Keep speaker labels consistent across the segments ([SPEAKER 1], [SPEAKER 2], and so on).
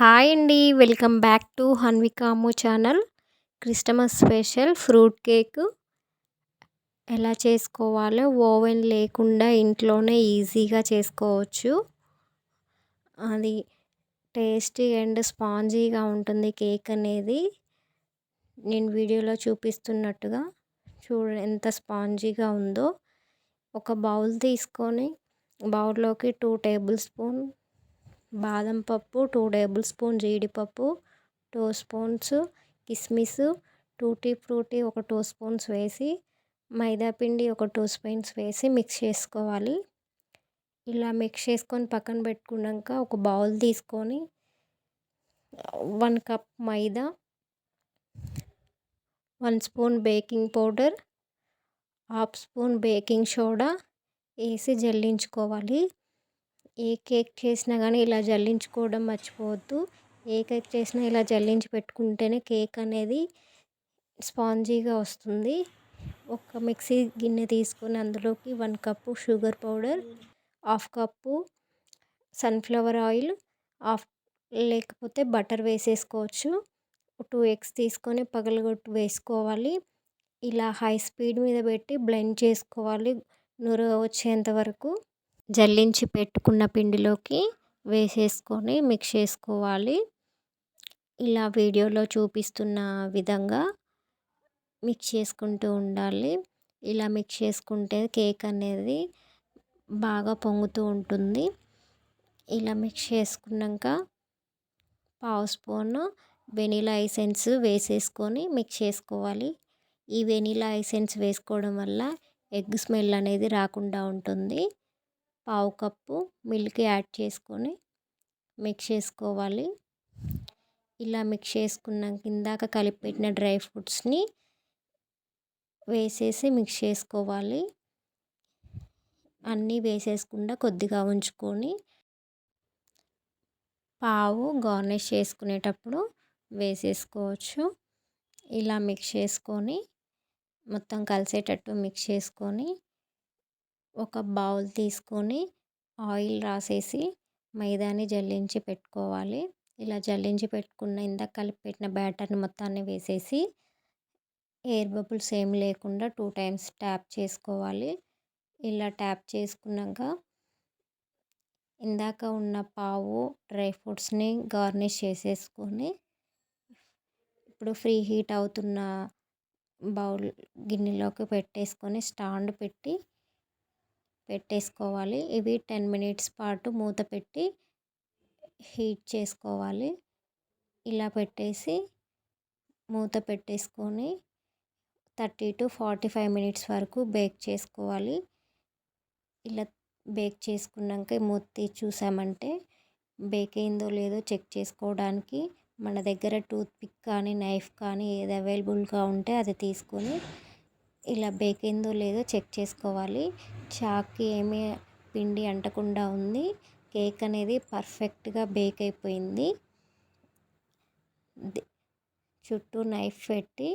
[SPEAKER 1] Hi అండి welcome back to హన్వికాము channel. Christmas special fruit cake. ఎలా చేసుకోవాలో ఓవెన్ లేకుండా ఇంట్లోనే ఈజీగా చేసుకోవచ్చు. అది టేస్టీ అండ్ స్పాంజీగా ఉంటుంది కేక్ అనేది. నేను వీడియోలో చూపిస్తున్నట్టుగా చూడ ఎంత స్పాంజీగా ఉందో. ఒక బౌల్ తీసుకొని బౌల్లోకి టూ టేబుల్ స్పూన్ బాదం పప్పు టూ టేబుల్ స్పూన్ జీడిపప్పు టూ స్పూన్స్ కిస్మిస్ టూటీ ఫ్రూటీ ఒక టూ స్పూన్స్ వేసి మైదా పిండి ఒక టూ స్పూన్స్ వేసి మిక్స్ చేసుకోవాలి. ఇలా మిక్స్ చేసుకొని పక్కన పెట్టుకున్నాక ఒక బౌల్ తీసుకొని వన్ కప్ మైదా one spoon baking powder half spoon baking soda వేసి జల్లించుకోవాలి. ఏ కేక్ చేసినా కానీ ఇలా జల్లించుకోవడం మర్చిపోవద్దు. ఏ కేక్ చేసినా ఇలా జల్లించి పెట్టుకుంటేనే కేక్ అనేది స్పాంజీగా వస్తుంది. ఒక మిక్సీ గిన్నె తీసుకొని అందులోకి one cup sugar powder half cup sunflower oil half లేకపోతే బటర్ వేసేసుకోవచ్చు. టూ ఎగ్స్ తీసుకొని పగలగొట్టు వేసుకోవాలి. ఇలా హై స్పీడ్ మీద పెట్టి బ్లెండ్ చేసుకోవాలి. నూర వచ్చేంత వరకు. జల్లించి పెట్టుకున్న పిండిలోకి వేసేసుకొని మిక్స్ చేసుకోవాలి. ఇలా వీడియోలో చూపిస్తున్న విధంగా మిక్స్ చేసుకుంటూ ఉండాలి. ఇలా మిక్స్ చేసుకుంటే కేక్ అనేది బాగా పొంగుతూ ఉంటుంది. ఇలా మిక్స్ చేసుకున్నాక పావు స్పూన్ వెనీలా ఐసెన్స్ వేసేసుకొని మిక్స్ చేసుకోవాలి. ఈ వెనీలా ఐసెన్స్ వేసుకోవడం వల్ల ఎగ్ స్మెల్ అనేది రాకుండా ఉంటుంది. పావు కప్పు మిల్క్ యాడ్ చేసుకొని మిక్స్ చేసుకోవాలి. ఇలా మిక్స్ చేసుకున్నాక ఇందాక కలిపి పెట్టిన డ్రై ఫ్రూట్స్ని వేసేసి మిక్స్ చేసుకోవాలి. అన్నీ వేసేసుకుండా కొద్దిగా ఉంచుకొని పావు గార్నిష్ చేసుకునేటప్పుడు వేసేసుకోవచ్చు. ఇలా మిక్స్ చేసుకొని మొత్తం కలిసేటట్టు మిక్స్ చేసుకొని ఒక బౌల్ తీసుకొని ఆయిల్ రాసేసి మైదాని జల్లించి పెట్టుకోవాలి. ఇలా జల్లించి పెట్టుకున్న ఇందాక కలిపి పెట్టిన బ్యాటర్ని మొత్తాన్ని వేసేసి ఎయిర్ బబుల్స్ ఏం లేకుండా టూ టైమ్స్ ట్యాప్ చేసుకోవాలి. ఇలా ట్యాప్ చేసుకున్నాక ఇందాక ఉన్న పావు డ్రై ఫ్రూట్స్ని గార్నిష్ చేసేసుకొని ఇప్పుడు ఫ్రీ హీట్ అవుతున్న బౌల్ గిన్నెలోకి పెట్టేసుకొని స్టాండ్ పెట్టి పెట్టేసుకోవాలి. ఇవి టెన్ మినిట్స్ పాటు మూత పెట్టి హీట్ చేసుకోవాలి. ఇలా పెట్టేసి మూత పెట్టేసుకొని thirty to forty five minutes వరకు బేక్ చేసుకోవాలి. ఇలా బేక్ చేసుకున్నాక మూత తీసి చూసామంటే బేక్ అయిందో లేదో చెక్ చేసుకోవడానికి మన దగ్గర టూత్ పిక్ కానీ నైఫ్ కానీ ఏది అవైలబుల్గా ఉంటే అది తీసుకొని ఇలా బేక్ లేదో చెక్ చేసుకోవాలి. చాక్కి ఏమీ పిండి అంటకుండా ఉంది. కేక్ అనేది పర్ఫెక్ట్గా బేక్ అయిపోయింది. చుట్టూ నైఫ్ పెట్టి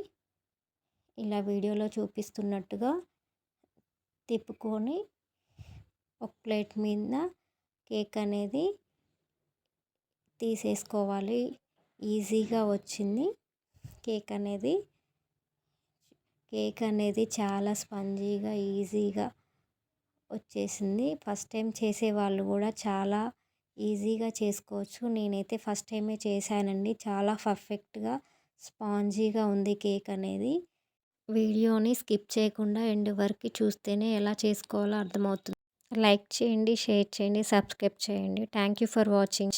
[SPEAKER 1] ఇలా వీడియోలో చూపిస్తున్నట్టుగా తిప్పుకొని ఒక ప్లేట్ మీద కేక్ అనేది తీసేసుకోవాలి. ఈజీగా వచ్చింది. కేక్ అనేది కేక్ అనేది చాలా స్పంజీగా ఈజీగా వచ్చేసింది. ఫస్ట్ టైం చేసే వాళ్ళు కూడా చాలా ఈజీగా చేసుకోవచ్చు. నేనైతే ఫస్ట్ టైమే చేశానండి. చాలా పర్ఫెక్ట్గా స్పాంజీగా ఉంది కేక్ అనేది. వీడియోని స్కిప్ చేయకుండా ఎండ్ వరకు చూస్తేనే ఎలా చేసుకోవాలో అర్థమవుతుంది. లైక్ చేయండి షేర్ చేయండి సబ్స్క్రైబ్ చేయండి. Thank you for watching.